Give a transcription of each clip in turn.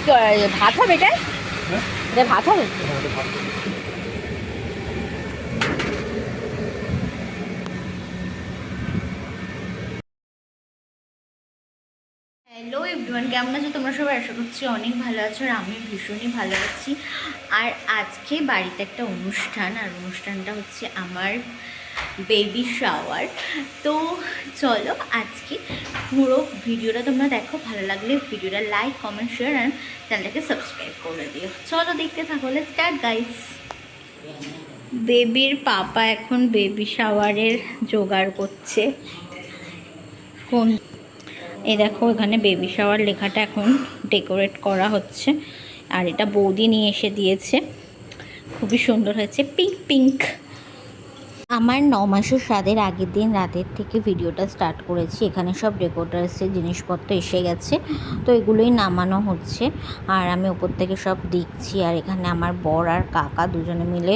ক- ভাত হবে এটা? হ্যাঁ? এটা ভাত হবে? হ্যালো এভরিওয়ান কেমন আছো? তোমরা সবাই আশা করছি অনেক ভালো আছো আর আমি ভীষণই ভালো আছি। আর আজকে বাড়িতে একটা অনুষ্ঠান আর অনুষ্ঠানটা হচ্ছে আমার বেবি শাওয়ার তো চলো আজকে পুরো ভিডিওটা তোমরা দেখো, ভালো লাগলে ভিডিওটা লাইক কমেন্ট শেয়ার অ্যান্ড চ্যানেলটাকে সাবস্ক্রাইব করে দিও। চলো দেখতে থাকো স্টার্ট গাইস বেবির পাপা এখন বেবি শাওয়ারের জোগাড় করছে। কোন? এই দেখো, এখানে বেবি শাওয়ার লেখাটা এখন ডেকোরেট করা হচ্ছে। আর এটা বৌদি নিয়ে এসে দিয়েছে। খুবই সুন্দর হয়েছে পিঙ্ক পিঙ্ক আমার ন মাসের স্বাদের আগের দিন রাতের থেকে ভিডিওটা স্টার্ট করেছি। এখানে সব ডেকোরেটার্সের জিনিসপত্র এসে গেছে। তো এগুলোই নামানো হচ্ছে। আর আমি ওপর থেকে সব দেখছি। আর এখানে আমার বর আর কাকা দুজনে মিলে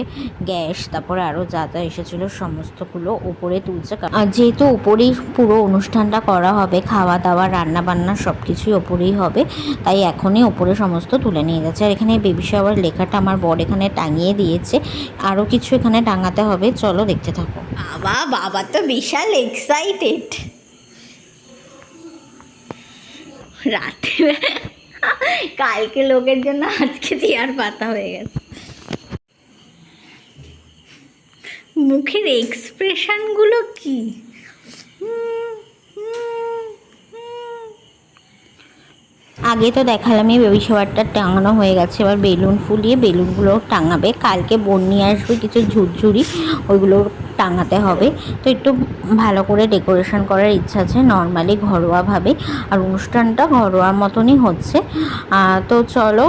গ্যাস, তারপরে আরও যা যা এসেছিল, সমস্তগুলো ওপরে তুলছে। আর যেহেতু ওপরেই পুরো অনুষ্ঠানটা করা হবে, খাওয়া দাওয়া রান্না বান্না সব কিছুই ওপরেই হবে, তাই এখনই ওপরে সমস্ত তুলে নিয়ে যাচ্ছে। আর এখানে বেবি শাওয়ার লেখাটা আমার বর এখানে টাঙিয়ে দিয়েছে। আরও কিছু এখানে টাঙাতে হবে। চলো দেখতে থাকো। বাবা বাবা তো বিশাল এক্সাইটেড রাতে কালকে লোকের জন্য আজকে চেয়ার পাতা হয়ে গেছে। মুখের এক্সপ্রেশনগুলো কি? আগে তো দেখালামই বেবি শাওয়ারটা টাঙানো হয়ে গেছে। এবার বেলুন ফুলিয়ে বেলুনগুলো টাঙাবে। কালকে বোন নিয়ে আসবে কিছু ঝুরঝুরি, ওইগুলো টাঙাতে হবে। তো একটু ভালো করে ডেকোরেশন করার ইচ্ছা আছে নর্মালি ঘরোয়াভাবে। আর অনুষ্ঠানটা ঘরোয়ার মতনই হচ্ছে। তো চলো,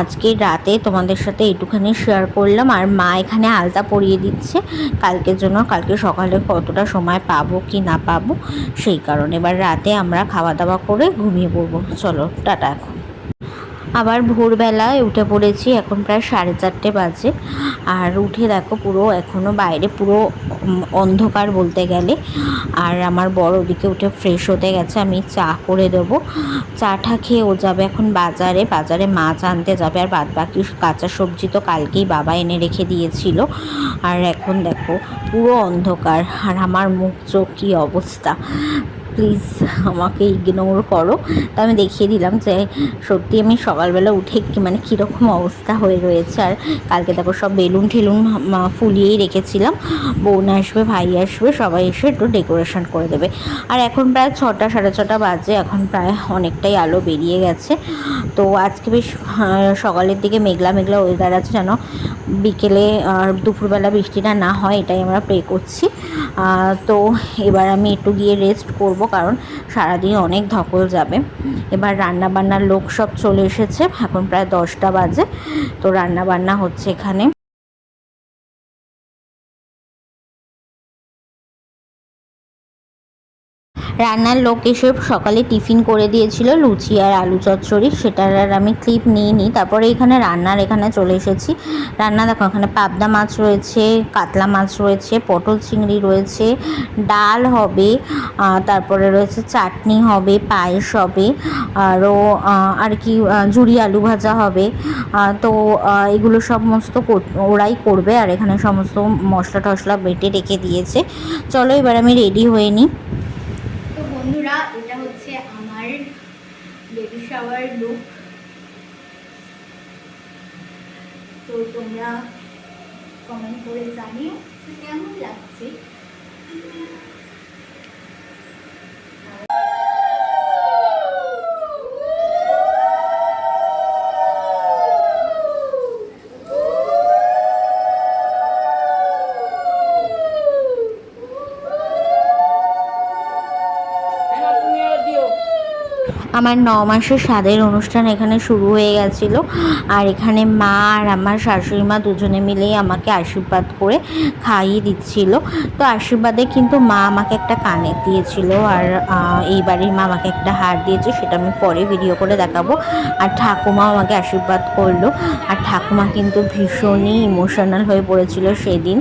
আজকে রাতে তোমাদের সাথে একটুখানি শেয়ার করলাম। আর মা এখানে আলতা পরিয়ে দিচ্ছে। কালকের জন্য কালকে সকালে কতটা সময় পাবো কি না পাবো সেই কারণে। এবার রাতে আমরা খাওয়া দাওয়া করে ঘুমিয়ে পড়ব। চলো, টাটা এখন। আবার ভোরবেলায় উঠে পড়েছি, এখন প্রায় সাড়ে চারটে বাজে। আর উঠে দেখো পুরো এখনও বাইরে পুরো অন্ধকার বলতে গেলে। আর আমার বড় ওদিকে উঠে ফ্রেশ হতে গেছে, আমি চা করে দেবো। চাটা খেয়ে ও যাবে এখন বাজারে বাজারে মাছ আনতে যাবে। আর বাদ বাকি কাঁচা সবজি তো কালকেই বাবা এনে রেখে দিয়েছিল। আর এখন দেখো পুরো অন্ধকার, আর আমার মুখ চোখ কী অবস্থা। প্লিজ আমাকে ইগনোর করো। তো আমি দেখিয়ে দিলাম যে সত্যি আমি সকালবেলা উঠে মানে কীরকম অবস্থা হয়ে রয়েছে। আর কালকে দেখো সব বেলুন ঠেলুন ফুলিয়েই রেখেছিলাম। বোন আসবে, ভাই আসবে, সবাই এসে একটু ডেকোরেশন করে দেবে। আর এখন প্রায় ছটা, সাড়ে ছটা বাজে, এখন প্রায় অনেকটাই আলো বেরিয়ে গেছে। তো আজকে বেশ সকালের দিকে মেঘলা মেঘলা ওয়েদার আছে যেন। বিকেলে আর দুপুরবেলা বৃষ্টিটা না হয়, এটাই আমরা প্রে করছি। তো এবার আমি একটু গিয়ে রেস্ট করব। কারণ সারাদিন অনেক ধকল যাবে। এবার রান্না বান্নার লোক সব চলে এসেছে, এখন প্রায় দশটা বাজে। তো রান্না বান্না হচ্ছে এখানে। রান্নার লোক এসে সকালে টিফিন করে দিয়েছিল লুচি আর আলু চচ্চড়ি, সেটার আর আমি ক্লিপ নিয়ে নিই। তারপরে এখানে রান্নার এখানে চলে এসেছি। রান্না দেখো, এখানে পাবদা মাছ রয়েছে, কাতলা মাছ রয়েছে, পটল চিংড়ি রয়েছে, ডাল হবে তারপরে রয়েছে চাটনি হবে, পায়েস হবে আরও আর কি জুড়ি আলু ভাজা হবে। তো এগুলো সমস্ত ওরাই করবে আর এখানে সমস্ত মশলা টশলা বেটে রেখে দিয়েছে। চলো এবার আমি রেডি হয়ে নিই। বন্ধুরা এটা হচ্ছে আমার বেবি শাওয়ার লুক তো তোমরা কমেন্ট করে জানিও কেমন লাগছে। আমার ন মাসের স্বাদের অনুষ্ঠান এখানে শুরু হয়ে গেছিল। আর এখানে মা আর আমার শাশুড়ি মা দুজনে মিলেই আমাকে আশীর্বাদ করে খাইয়ে দিচ্ছিল। তো আশীর্বাদে কিন্তু মা আমাকে একটা কানের দিয়েছিল আর এই বাড়ির মা আমাকে একটা হার দিয়েছে, সেটা আমি পরে ভিডিও করে দেখাবো। আর ঠাকুমাও আমাকে আশীর্বাদ করল। আর ঠাকুমা কিন্তু ভীষণই ইমোশনাল হয়ে পড়েছিল সেদিন।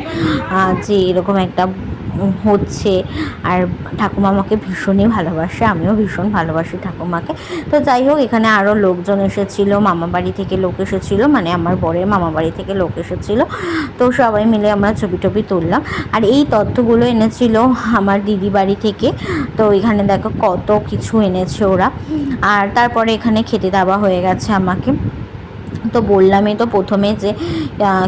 যে এরকম একটা হচ্ছে। আর ঠাকুমা আমাকে ভীষণই ভালোবাসে, আমিও ভীষণ ভালোবাসি ঠাকুমাকে। তো যাই হোক, এখানে আরও লোকজন এসেছিল, মামা বাড়ি থেকে লোক এসেছিল মানে আমার বরের মামা বাড়ি থেকে লোক এসেছিল। তো সবাই মিলে আমরা ছবি টবি তুললাম। আর এই তথ্যগুলো এনেছিল আমার দিদি বাড়ি থেকে। তো এখানে দেখো কত কিছু এনেছে ওরা। আর তারপরে এখানে খেতে দেওয়া হয়ে গেছে আমাকে। তো বললামই তো প্রথমে যে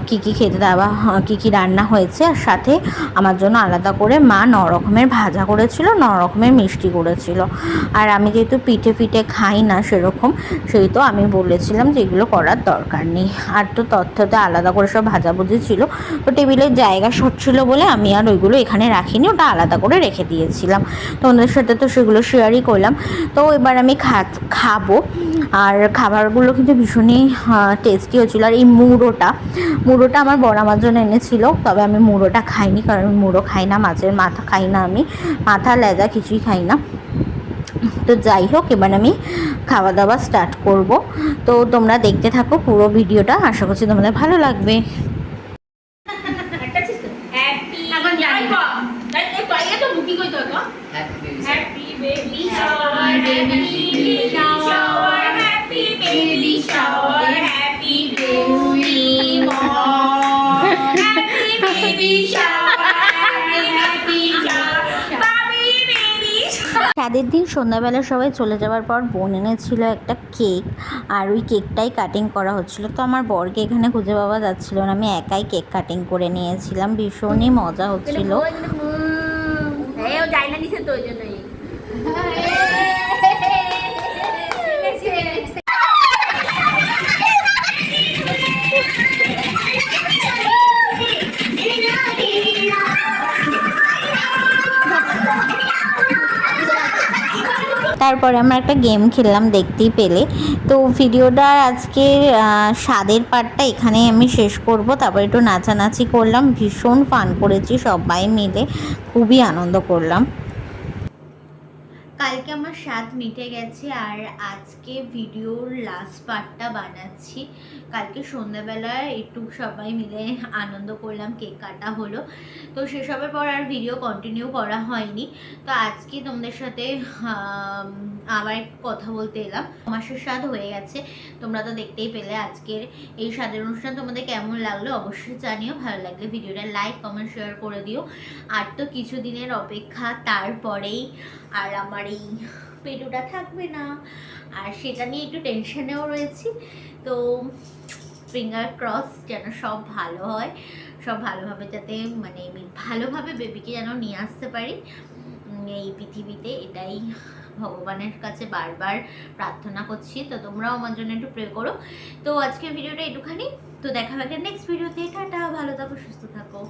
কি কি খেতে দেওয়া কী কী রান্না হয়েছে আর সাথে আমার জন্য আলাদা করে মা ন রকমের ভাজা করেছিল ন রকমের মিষ্টি করেছিল। আর আমি যেহেতু পিঠে পিঠে খাই না সেরকম, সেই তো আমি বলেছিলাম যে এগুলো করার দরকার নেই। আর তো তথ্যতে আলাদা করে সব ভাজাভুজি ছিল, তো টেবিলের জায়গা শর্ট ছিল বলে আমি আর ওইগুলো এখানে রাখিনি, ওটা আলাদা করে রেখে দিয়েছিলাম। তো ওদের সাথে তো সেগুলো শেয়ারই করলাম। তো এবার আমি খা, খাব। আর খাবারগুলো কিন্তু ভীষণই টেস্টি হচ্ছিল আর এই মুড়োটা। মুড়োটা আমার বড় আমার জন্য এনেছিল তবে আমি মুড়োটা খাইনি কারণ আমি মুড়ো খাই না মাছের মাথা খাই না আমি। মাথা লেজা কিছুই খাই না। তো যাই হোক এবার আমি খাওয়া দাওয়া স্টার্ট করব। তো তোমরা দেখতে থাকো পুরো ভিডিওটা আশা করছি তোমাদের ভালো লাগবে। বুকি কই তো Happy baby হ্যাপি চাঁদের দিন সন্ধ্যাবেলা সবাই চলে যাওয়ার পর বোন এনেছিল একটা কেক, আর ওই কেকটাই কাটিং করা হচ্ছিল। তো আমার বরকে এখানে খুঁজে পাওয়া যাচ্ছিল না, আমি একাই কেক কাটিং করে নিয়েছিলাম, ভীষণই মজা হচ্ছিল। তো ওই তারপরে আমরা একটা গেম খেললাম দেখতেই পেলে। তো ভিডিওটা আজকে স্বাদের পার্টটা এখানে আমি শেষ করব। তারপর একটু নাচানাচি করলাম, ভীষণ ফান করেছি সবাই মিলে। খুবই আনন্দ করলাম। কালকে আমার স্বাদ মিটে গেছে আর আজকে ভিডিওর লাস্ট পার্টটা বানাচ্ছি। কালকে সন্ধ্যাবেলায় একটু সবাই মিলে আনন্দ করলাম, কেক কাটা হলো। তো সেসবের পর আর ভিডিও কন্টিনিউ করা হয়নি। তো আজকে তোমাদের সাথে আবার কথা বলতে এলাম। মাসের স্বাদ হয়ে গেছে। তোমরা তো দেখতেই পেলে আজকের এই স্বাদের অনুষ্ঠান। তোমাদের কেমন লাগল অবশ্যই জানিও। ভালো লাগলে ভিডিওটা লাইক কমেন্ট শেয়ার করে দিও। আর তো কিছু দিনের অপেক্ষা, তারপরেই আর আমার এই পেটুটা থাকবে না। আর সেটা নিয়ে একটু টেনশনেও রয়েছি। তো ফিঙ্গার ক্রস যেন সব ভালো হয়। সব ভালোভাবে যাতে মানে ভালোভাবে বেবিকে যেন নিয়ে আসতে পারি। এই পৃথিবীতে এটাই ভগবানের কাছে বারবার প্রার্থনা করছি। তো তোমরাও আমার জন্য একটু প্রে করো। তো আজকের ভিডিওটা একটুখানি তো দেখা হবে নেক্সট ভিডিওতে টাটা, ভালো থাকো, সুস্থ থাকো।